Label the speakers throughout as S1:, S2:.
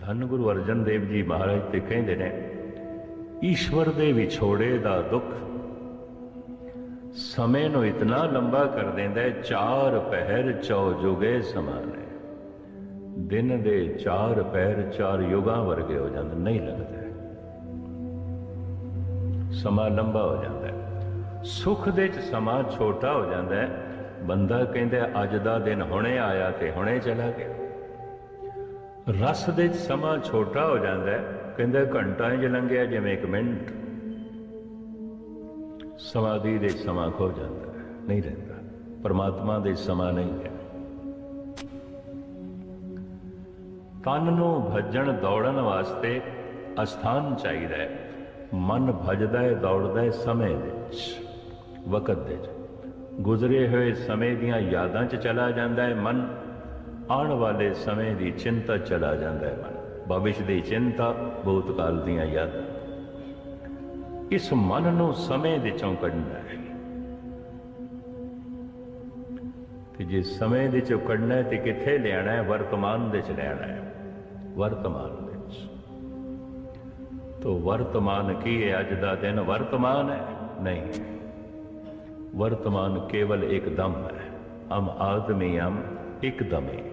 S1: ਧੰਨ ਗੁਰੂ ਅਰਜਨ ਦੇਵ ਜੀ ਮਹਾਰਾਜ ਤੇ ਕਹਿੰਦੇ ਨੇ, ਈਸ਼ਵਰ ਦੇ ਵਿਛੋੜੇ ਦਾ ਦੁੱਖ ਸਮੇਂ ਨੂੰ ਇਤਨਾ ਲੰਬਾ ਕਰ ਦਿੰਦਾ ਚਾਰ ਪਹਿਰ ਚੌ ਜੁਗੇ ਸਮਾਨੇ। ਦਿਨ ਦੇ ਚਾਰ ਪਹਿਰ ਚਾਰ ਯੁਗਾਂ ਵਰਗੇ ਹੋ ਜਾਂਦੇ, ਨਹੀਂ ਲੱਗਦਾ ਸਮਾਂ ਲੰਬਾ ਹੋ ਜਾਂਦਾ ਹੈ। ਸੁਖ ਦੇ ਚ ਸਮਾਂ ਛੋਟਾ ਹੋ ਜਾਂਦਾ ਹੈ। ਬੰਦਾ ਕਹਿੰਦਾ, ਅੱਜ ਦਾ ਦਿਨ ਹੁਣੇ ਆਇਆ ਤੇ ਹੁਣੇ ਚਲਾ ਗਿਆ। ਰਸ ਦੇ ਸਮਾਂ ਛੋਟਾ ਹੋ ਜਾਂਦਾ ਹੈ। ਕਹਿੰਦਾ ਘੰਟਾ ਹੀ ਲੰਘਿਆ, ਜਿਵੇਂ ਇੱਕ ਮਿੰਟ। ਸਮਾਧੀ ਦੇ ਸਮਾਂ ਖੋ ਜਾਂਦਾ ਹੈ, ਨਹੀਂ ਰਹਿੰਦਾ। ਪਰਮਾਤਮਾ ਦੇ ਸਮਾਂ ਨਹੀਂ ਹੈ। ਤਨ ਨੂੰ ਭਜਣ ਦੌੜਨ ਵਾਸਤੇ ਅਸਥਾਨ ਚਾਹੀਦਾ ਹੈ। ਮਨ ਭਜਦਾ ਹੈ, ਦੌੜਦਾ ਹੈ ਸਮੇਂ ਵਿੱਚ, ਵਕਤ ਦੇ ਗੁਜ਼ਰੇ ਹੋਏ ਸਮੇਂ ਦੀਆਂ ਯਾਦਾਂ 'ਚ ਚਲਾ ਜਾਂਦਾ ਹੈ ਮਨ। ਆਉਣ ਵਾਲੇ ਸਮੇਂ ਦੀ ਚਿੰਤਾ ਚਲਾ ਜਾਂਦਾ ਹੈ ਮਨ। ਭਵਿਸ਼ ਦੀ ਚਿੰਤਾ ਭੂਤਕਾਲ ਦੀਆਂ ਯਾਦਾਂ। ਇਸ ਮਨ ਨੂੰ ਸਮੇਂ ਦੇ ਚੋਂ ਕੱਢਣਾ ਹੈ। ਤੇ ਜੇ ਸਮੇਂ ਦੇ ਚੋਂ ਕੱਢਣਾ ਹੈ ਤੇ ਕਿੱਥੇ ਲਿਆਣਾ ਹੈ? ਵਰਤਮਾਨ ਦੇ ਚ ਲੈਣਾ ਹੈ। ਵਰਤਮਾਨ ਵਿੱਚ ਤੋ ਵਰਤਮਾਨ ਕੀ ਹੈ? ਅੱਜ ਦਾ ਦਿਨ ਵਰਤਮਾਨ ਹੈ? ਨਹੀਂ। ਵਰਤਮਾਨ ਕੇਵਲ ਇੱਕ ਦਮ ਹੈ। ਹਮ ਆਦਮੀ ਹਮ ਇੱਕ ਦਮੇ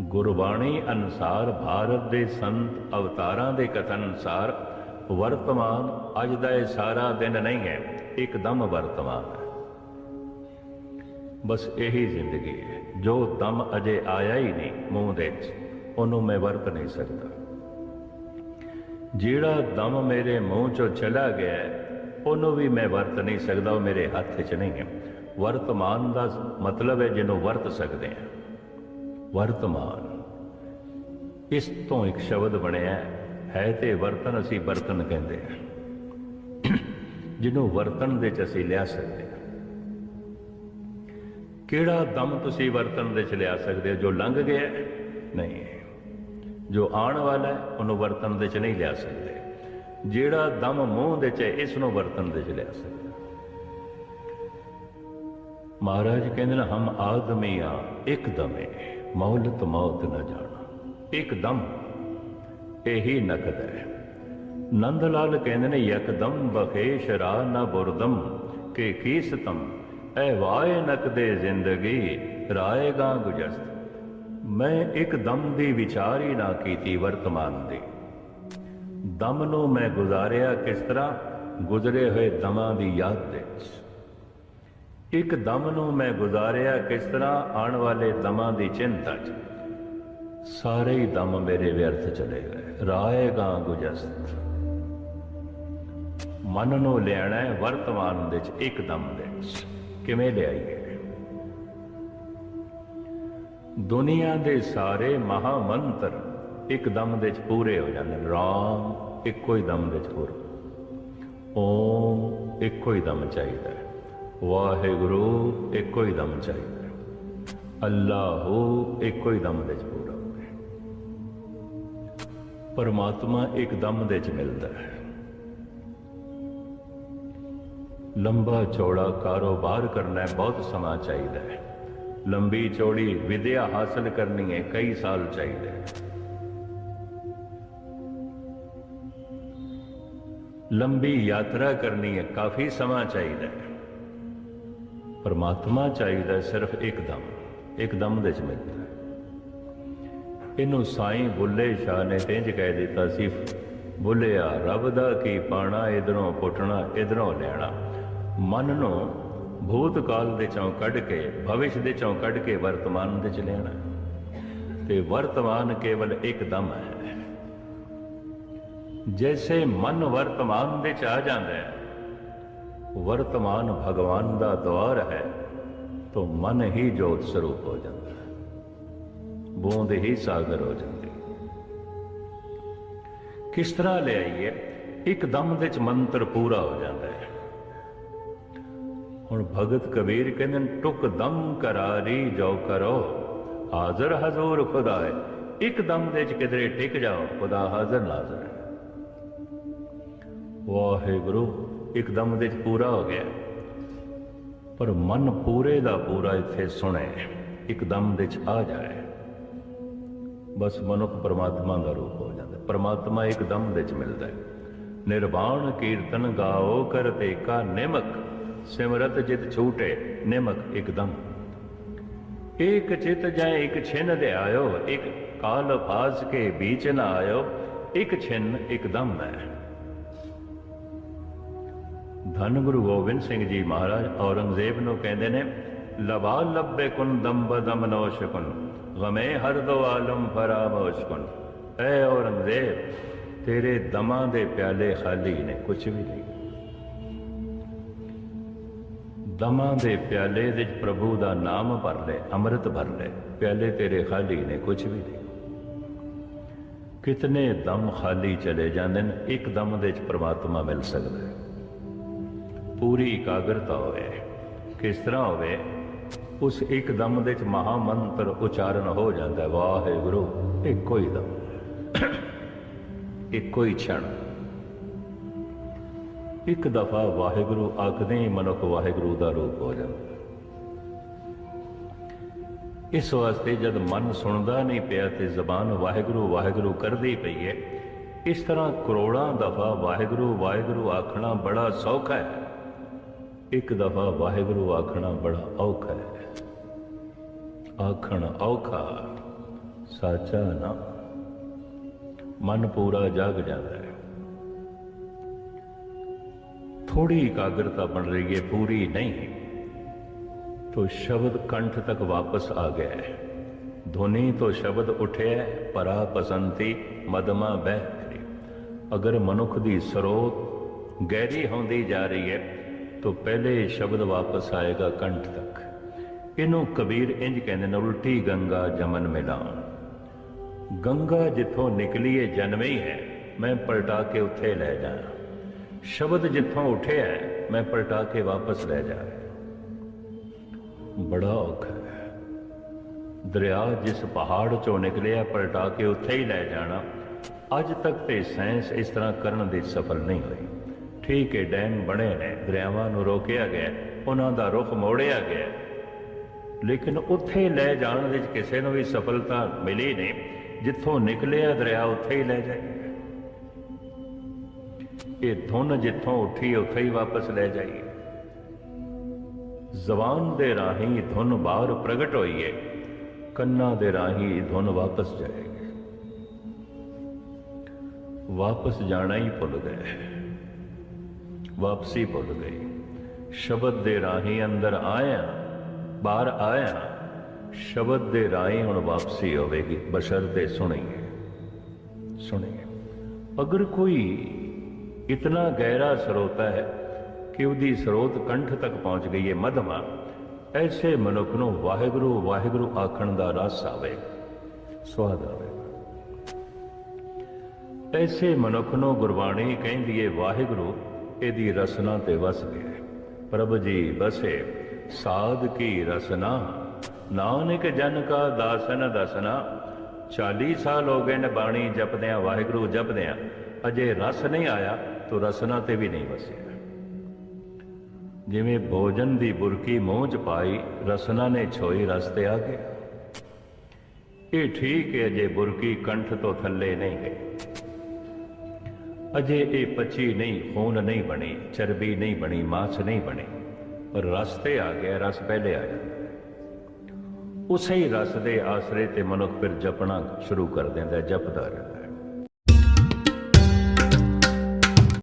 S1: ਗੁਰਬਾਣੀ ਅਨੁਸਾਰ ਭਾਰਤ ਦੇ ਸੰਤ ਅਵਤਾਰਾਂ ਦੇ ਕਥਨ ਅਨੁਸਾਰ ਵਰਤਮਾਨ ਅੱਜ ਦਾ ਇਹ ਸਾਰਾ ਦਿਨ ਨਹੀਂ ਹੈ, ਇੱਕਦਮ ਵਰਤਮਾਨ ਹੈ। ਬਸ ਇਹੀ ਜ਼ਿੰਦਗੀ ਹੈ। ਜੋ ਦਮ ਅਜੇ ਆਇਆ ਹੀ ਨਹੀਂ ਮੂੰਹ ਦੇ ਉਹਨੂੰ ਮੈਂ ਵਰਤ ਨਹੀਂ ਸਕਦਾ। ਜਿਹੜਾ ਦਮ ਮੇਰੇ ਮੂੰਹ ਚੋਂ ਚਲਾ ਗਿਆ ਉਹਨੂੰ ਵੀ ਮੈਂ ਵਰਤ ਨਹੀਂ ਸਕਦਾ, ਉਹ ਮੇਰੇ ਹੱਥ 'ਚ ਨਹੀਂ ਹੈ। ਵਰਤਮਾਨ ਦਾ ਮਤਲਬ ਹੈ ਜਿਹਨੂੰ ਵਰਤ ਸਕਦੇ ਹਾਂ। ਵਰਤਮਾਨ। ਇਸ ਤੋਂ ਇੱਕ ਸ਼ਬਦ ਬਣਿਆ ਹੈ, ਹੈ ਤੇ ਵਰਤਨ ਅਸੀਂ ਵਰਤਨ ਕਹਿੰਦੇ ਹਾਂ। ਜਿਹਨੂੰ ਵਰਤਨ ਦੇ ਚ ਅਸੀਂ ਲਿਆ ਸਕਦੇ ਹਾਂ। ਕਿਹੜਾ ਦਮ ਤੁਸੀਂ ਵਰਤਨ ਦੇ ਚ ਲਿਆ ਸਕਦੇ ਹੋ? ਜੋ ਲੰਘ ਗਿਆ ਨਹੀਂ। ਜੋ ਆਉਣ ਵਾਲਾ ਹੈ ਉਹਨੂੰ ਵਰਤਨ ਦੇ ਚ ਨਹੀਂ ਲਿਆ ਸਕਦੇ। ਜਿਹੜਾ ਦਮ ਮੂੰਹ ਦੇ ਚ ਹੈ ਇਸ ਨੂੰ ਵਰਤਨ ਦੇ ਚ ਲਿਆ ਸਕਦੇ ਮਹਾਰਾਜ ਕਹਿੰਦੇ ਨੇ ਹਮ ਆਦਮੀ ਆ ਇੱਕ ਦਮੇ ਮੌਲਤ ਮੌਤ ਨਾ ਜਾਣਾ। ਇੱਕ ਇਹੀ ਨਕਦ ਹੈ। ਨੰਦ ਲਾਲ ਕਹਿੰਦੇ ਨੇ, ਯਕਦਮ ਬਖੇਸ਼ ਰਾ ਨਾ ਬੁਰਦਮ, ਕੇ ਕੀਸਤਮ ਐ ਵਾਏ ਨਕਦੇ ਜ਼ਿੰਦਗੀ ਰਾਏਗਾ ਗੁਜਸਤ। ਮੈਂ ਇੱਕ ਦਮ ਦੀ ਵਿਚਾਰ ਹੀ ਨਾ ਕੀਤੀ ਵਰਤਮਾਨ ਦੀ। ਦਮ ਨੂੰ ਮੈਂ ਗੁਜ਼ਾਰਿਆ ਕਿਸ ਤਰ੍ਹਾਂ? ਗੁਜ਼ਰੇ ਹੋਏ ਦਮਾਂ ਦੀ ਯਾਦ ਦੇ ਵਿੱਚ। ਇੱਕ ਦਮ ਨੂੰ ਮੈਂ ਗੁਜ਼ਾਰਿਆ ਕਿਸ ਤਰ੍ਹਾਂ ਆਉਣ ਵਾਲੇ ਦਮਾਂ ਦੀ ਚਿੰਤਾ 'ਚ। ਸਾਰੇ ਹੀ ਦਮ ਮੇਰੇ ਵਿਅਰਥ ਚਲੇ ਗਏ। ਰਾਏਗਾ ਗੁਜਸਤ। ਮਨ ਨੂੰ ਲਿਆਣਾ ਹੈ ਵਰਤਮਾਨ ਦੇ ਵਿੱਚ ਇੱਕ ਦਮ ਦੇ ਵਿੱਚ। ਕਿਵੇਂ ਲਿਆਈਏ? ਦੁਨੀਆ ਦੇ ਸਾਰੇ ਮਹਾ ਮੰਤਰ ਇੱਕ ਦਮ ਦੇ ਵਿੱਚ ਪੂਰੇ ਹੋ ਜਾਂਦੇ ਨੇ। ਰਾਮ ਇੱਕੋ ਹੀ ਦਮ ਦੇ ਵਿੱਚ ਪੂਰਾ। ਓਮ ਇੱਕੋ ਹੀ ਦਮ ਚਾਹੀਦਾ ਹੈ। ਵਾਹਿਗੁਰੂ ਇੱਕੋ ਹੀ ਦਮ ਚਾਹੀਦਾ ਹੈ ਅੱਲਾਹੂ ਇੱਕੋ ਹੀ ਦਮ ਦੇ ਵਿੱਚ ਪੂਰਾ ਹੋਵੇ ਪਰਮਾਤਮਾ ਇੱਕ ਦਮ ਦੇ ਵਿੱਚ ਮਿਲਦਾ ਹੈ ਲੰਬਾ ਚੌੜਾ ਕਾਰੋਬਾਰ ਕਰਨਾ ਹੈ ਬਹੁਤ ਸਮਾਂ ਚਾਹੀਦਾ ਹੈ ਲੰਬੀ ਚੌੜੀ ਵਿਦਿਆ ਹਾਸਲ ਕਰਨੀ ਹੈ ਕਈ ਸਾਲ ਚਾਹੀਦੇ ਹੈ ਲੰਬੀ ਯਾਤਰਾ ਕਰਨੀ ਹੈ ਕਾਫੀ ਸਮਾਂ ਚਾਹੀਦਾ ਹੈ ਪਰਮਾਤਮਾ ਚਾਹੀਦਾ ਹੈ ਸਿਰਫ ਇੱਕਦਮ ਇੱਕਦਮ ਦੇ ਚ ਮਿਲਦਾ ਇਹਨੂੰ ਸਾਈਂ ਬੁੱਲੇ ਸ਼ਾਹ ਨੇ ਤੇਂਜ ਕਹਿ ਦਿੱਤਾ ਸੀ, ਬੁੱਲਿਆ, ਰੱਬ ਦਾ ਕੀ ਪਾਣਾ, ਇਧਰੋਂ ਪੁੱਟਣਾ, ਇਧਰੋਂ ਲੈਣਾ। ਮਨ ਨੂੰ ਭੂਤ ਕਾਲ ਦੇ ਚੋਂ ਕੱਢ ਕੇ, ਭਵਿਸ਼ ਦੇ ਚੋਂ ਕੱਢ ਕੇ ਵਰਤਮਾਨ ਦੇ ਚ ਲੈਣਾ ਤੇ ਵਰਤਮਾਨ ਕੇਵਲ ਇੱਕਦਮ ਹੈ। ਜੈਸੇ ਮਨ ਵਰਤਮਾਨ ਦੇ ਚ ਆ ਜਾਂਦਾ ਹੈ ਵਰਤਮਾਨ ਭਗਵਾਨ ਦਾ ਦਵਾਰ ਹੈ, ਤਾਂ ਮਨ ਹੀ ਜੋਤ ਸਰੂਪ ਹੋ ਜਾਂਦਾ ਹੈ। ਬੂੰਦ ਹੀ ਸਾਗਰ ਹੋ ਜਾਂਦੀ ਕਿਸ ਤਰ੍ਹਾਂ ਲਿਆਈਏ, ਇੱਕ ਦਮ ਦੇ ਚ ਮੰਤਰ ਪੂਰਾ ਹੋ ਜਾਂਦਾ ਹੈ। ਹੁਣ ਭਗਤ ਕਬੀਰ ਕਹਿੰਦੇ ਨੇ, ਟੁਕ ਦਮ ਕਰਾਰੀ ਜੋ ਕਰੋ, ਹਾਜ਼ਰ ਹਜ਼ੂਰ ਖੁਦਾ ਹੈ ਇੱਕ ਦਮ ਦੇ ਚ ਕਿਧਰੇ ਟਿਕ ਜਾਓ, ਖੁਦਾ ਹਾਜ਼ਰ ਨਾਜ਼ਰ ਹੈ। ਵਾਹਿਗੁਰੂ ਇੱਕਦਮ ਦੇ ਵਿੱਚ ਪੂਰਾ ਹੋ ਗਿਆ। ਪਰ ਮਨ ਪੂਰੇ ਦਾ ਪੂਰਾ ਇੱਥੇ ਸੁਣੇ, ਇੱਕਦਮ ਦੇ ਵਿੱਚ ਆ ਜਾਏ। ਬਸ ਮਨੁੱਖ ਪਰਮਾਤਮਾ ਦਾ ਰੂਪ ਹੋ ਜਾਂਦਾ। ਪਰਮਾਤਮਾ ਇੱਕਦਮ ਦੇ ਵਿੱਚ ਮਿਲਦਾ ਨਿਰਵਾਣ ਕੀਰਤਨ ਗਾਓ ਕਰਤੇ ਕਾ ਨਿਮਕ, ਸਿਮਰਤ ਜਿਤ ਛੂਟੇ ਨਿਮਕ ਇੱਕਦਮ। ਇੱਕ ਚਿਤ ਜੈ ਇੱਕ ਛਿਨ ਦੇ ਆਇਓ ਇੱਕ ਕਾਲ ਬਾਜ਼ ਕੇ ਵਿੱਚ ਨਾ ਆਇਓ, ਇੱਕ ਛਿਨ ਇੱਕਦਮ ਹੈ। ਧੰਨ ਗੁਰੂ ਗੋਬਿੰਦ ਸਿੰਘ ਜੀ ਮਹਾਰਾਜ ਔਰੰਗਜ਼ੇਬ ਨੂੰ ਕਹਿੰਦੇ ਨੇ ਲਬਾ ਲੱਭੇ ਕੁਨ ਦੰਬ ਦਮ ਕੁਨ, ਗਮੇ ਹਰ ਦੋ ਆਲਮ ਫਰਾਮੋਸ਼ ਕੁਨ। ਐ ਔਰੰਗਜ਼ੇਬ, ਤੇਰੇ ਦਮਾਂ ਦੇ ਪਿਆਲੇ ਖਾਲੀ ਨੇ ਕੁਝ ਵੀ ਨਹੀਂ। ਦਮਾਂ ਦੇ ਪਿਆਲੇ ਵਿੱਚ ਪ੍ਰਭੂ ਦਾ ਨਾਮ ਭਰ ਲੈ, ਅੰਮ੍ਰਿਤ ਭਰ ਲੈ, ਪਿਆਲੇ ਤੇਰੇ ਖਾਲੀ ਨੇ ਕੁਝ ਵੀ ਨਹੀਂ। ਕਿਤਨੇ ਦਮ ਖਾਲੀ ਚਲੇ ਜਾਂਦੇ ਨੇ, ਇੱਕ ਦਮ ਦੇ ਵਿੱਚ ਪ੍ਰਮਾਤਮਾ ਮਿਲ ਸਕਦਾ ਹੈ। ਪੂਰੀ ਇਕਾਗਰਤਾ ਹੋਵੇ, ਕਿਸ ਤਰ੍ਹਾਂ ਹੋਵੇ, ਉਸ ਇੱਕ ਦਮ ਦੇ ਵਿੱਚ ਮਹਾ ਮੰਤਰ ਉਚਾਰਨ ਹੋ ਜਾਂਦਾ ਹੈ। ਵਾਹਿਗੁਰੂ, ਇੱਕੋ ਹੀ ਦਮ, ਇੱਕੋ ਹੀ ਛਣ। ਇੱਕ ਦਫਾ ਵਾਹਿਗੁਰੂ ਆਖਦੇ ਹੀ ਮਨੁੱਖ ਵਾਹਿਗੁਰੂ ਦਾ ਰੂਪ ਹੋ ਜਾਂਦਾ ਇਸ ਵਾਸਤੇ ਜਦ ਮਨ ਸੁਣਦਾ ਨਹੀਂ ਪਿਆ ਤੇ ਜ਼ਬਾਨ ਵਾਹਿਗੁਰੂ ਵਾਹਿਗੁਰੂ ਕਰਦੀ ਪਈ ਹੈ, ਇਸ ਤਰ੍ਹਾਂ ਕਰੋੜਾਂ ਦਫਾ ਵਾਹਿਗੁਰੂ ਵਾਹਿਗੁਰੂ ਆਖਣਾ ਬੜਾ ਸੌਖਾ ਹੈ। ਇੱਕ ਦਫਾ ਵਾਹਿਗੁਰੂ ਆਖਣਾ ਬੜਾ ਔਖਾ ਹੈ ਆਖਣ ਔਖਾ ਸਾਚਾ ਨਾ ਮਨ ਪੂਰਾ ਜਾਗ ਜਾਂਦਾ ਹੈ ਥੋੜੀ ਇਕਾਗਰਤਾ ਬਣ ਰਹੀ ਹੈ ਪੂਰੀ ਨਹੀਂ तो शब्द कंठ तक वापस आ गया है ध्वनि तो शब्द उठे परा पसंती मदमा बह अगर मनुख दी सरोत गहरी होंदी जा रही है ਤੋਂ तो ਪਹਿਲੇ ਸ਼ਬਦ ਵਾਪਸ ਆਏਗਾ ਕੰਠ ਤੱਕ। ਇਹਨੂੰ ਕਬੀਰ ਇੰਜ ਕਹਿੰਦੇ ਨੇ, ਉਲਟੀ ਗੰਗਾ ਜਮਨ ਮਿਲਾਉਣ। ਗੰਗਾ ਜਿੱਥੋਂ ਨਿਕਲੀ ਹੈ ਜਨਮੇ ਹੀ ਹੈ, ਮੈਂ ਪਲਟਾ ਕੇ ਉੱਥੇ ਲੈ ਜਾਣਾ। ਸ਼ਬਦ ਜਿੱਥੋਂ ਉੱਠਿਆ ਮੈਂ ਪਲਟਾ ਕੇ ਵਾਪਸ ਲੈ ਜਾ ਬੜਾ ਔਖਾ ਦਰਿਆ ਜਿਸ ਪਹਾੜ ਚੋਂ ਨਿਕਲਿਆ, ਪਲਟਾ ਕੇ ਉੱਥੇ ਹੀ ਲੈ ਜਾਣਾ। ਅੱਜ ਤੱਕ ਤੇ ਸਾਇੰਸ ਇਸ ਤਰ੍ਹਾਂ ਕਰਨ ਦੇ ਸਫਲ ਨਹੀਂ ਹੋਈ। ਠੀਕ ਹੈ ਡੈਮ ਬਣੇ ਨੇ, ਦਰਿਆਵਾਂ ਨੂੰ ਰੋਕਿਆ ਗਿਆ, ਉਹਨਾਂ ਦਾ ਰੁਖ ਮੋੜਿਆ ਗਿਆ। ਲੇਕਿਨ ਉੱਥੇ ਲੈ ਜਾਣ ਵਿੱਚ ਕਿਸੇ ਨੂੰ ਵੀ ਸਫਲਤਾ ਮਿਲੀ ਨਹੀਂ। ਜਿੱਥੋਂ ਨਿਕਲਿਆ ਦਰਿਆ, ਉੱਥੇ ਹੀ ਲੈ ਜਾਏ। ਇਹ ਧੁਨ ਜਿੱਥੋਂ ਉੱਠੀ, ਉੱਥੇ ਹੀ ਵਾਪਸ ਲੈ ਜਾਈਏ। ਜ਼ਬਾਨ ਦੇ ਰਾਹੀਂ ਧੁਨ ਬਾਹਰ ਪ੍ਰਗਟ ਹੋਈ ਹੈ ਕੰਨਾਂ ਦੇ ਰਾਹੀਂ ਧੁਨ ਵਾਪਸ ਜਾਏਗੀ। ਵਾਪਸ ਜਾਣਾ ਹੀ ਭੁੱਲ ਗਏ। ਵਾਪਸੀ ਭੁੱਲ ਗਈ। ਸ਼ਬਦ ਦੇ ਰਾਹੀਂ ਅੰਦਰ ਆਇਆ, ਬਾਹਰ ਆਇਆ, ਸ਼ਬਦ ਦੇ ਰਾਹੀਂ ਹੁਣ ਵਾਪਸੀ ਹੋਵੇਗੀ। ਬਸ਼ਰ ਤੇ ਸੁਣੀਏ ਸੁਣੀਏ। ਅਗਰ ਕੋਈ ਇਤਨਾ ਗਹਿਰਾ ਸਰੋਤਾ ਹੈ ਕਿ ਉਹਦੀ ਸਰੋਤ ਕੰਠ ਤੱਕ ਪਹੁੰਚ ਗਈ ਹੈ ਮਧਮਾ, ਐਸੇ ਮਨੁੱਖ ਨੂੰ ਵਾਹਿਗੁਰੂ ਵਾਹਿਗੁਰੂ ਆਖਣ ਦਾ ਰਸ ਆਵੇ ਸਵਾਦ ਆਵੇ। ਐਸੇ ਮਨੁੱਖ ਨੂੰ ਗੁਰਬਾਣੀ ਕਹਿੰਦੀ ਹੈ, ਵਾਹਿਗੁਰੂ ਇਹਦੀ ਰਸਨਾ ਤੇ ਵਸ ਗਿਆ। ਪ੍ਰਭ ਜੀ ਬਸੇ, ਸਾਧ ਕੀ ਰਸਨਾ? ਨਾਨਕ ਜਨ ਕਾ ਦਾਸਨ ਦਸਨਾ। 40 ਸਾਲ ਹੋ ਗਏ ਨੇ ਬਾਣੀ ਜਪਦਿਆਂ, ਵਾਹਿਗੁਰੂ ਜਪਦਿਆਂ। ਅਜੇ ਰਸ ਨਹੀਂ ਆਇਆ, ਤੋ ਰਸਨਾ ਤੇ ਵੀ ਨਹੀਂ ਵਸਿਆ। ਜਿਵੇਂ ਭੋਜਨ ਦੀ ਬੁਰਕੀ ਮੂੰਹ ਚ ਪਾਈ, ਰਸਨਾ ਨੇ ਛੋਈ ਰਸ ਤੇ ਆ ਗਿਆ। ਇਹ ਠੀਕ ਹੈ ਜੇ ਬੁਰਕੀ ਕੰਠ ਤੋਂ ਥੱਲੇ ਨਹੀਂ ਗਈ। ਅਜੇ ਇਹ ਪਚੀ ਨਹੀਂ, ਖੂਨ ਨਹੀਂ ਬਣੀ, ਚਰਬੀ ਨਹੀਂ ਬਣੀ, ਮਾਸ ਨਹੀਂ ਬਣੀ। ਪਰ ਰਸ ਤੇ ਆ ਗਿਆ, ਰਸ ਪਹਿਲੇ ਆ ਜਾਂਦਾ ਉਸੇ ਹੀ ਰਸ ਦੇ ਆਸਰੇ ਤੇ ਮਨੁੱਖ ਫਿਰ ਜਪਣਾ ਸ਼ੁਰੂ ਕਰ ਦਿੰਦਾ, ਜਪਦਾ ਰਹਿੰਦਾ।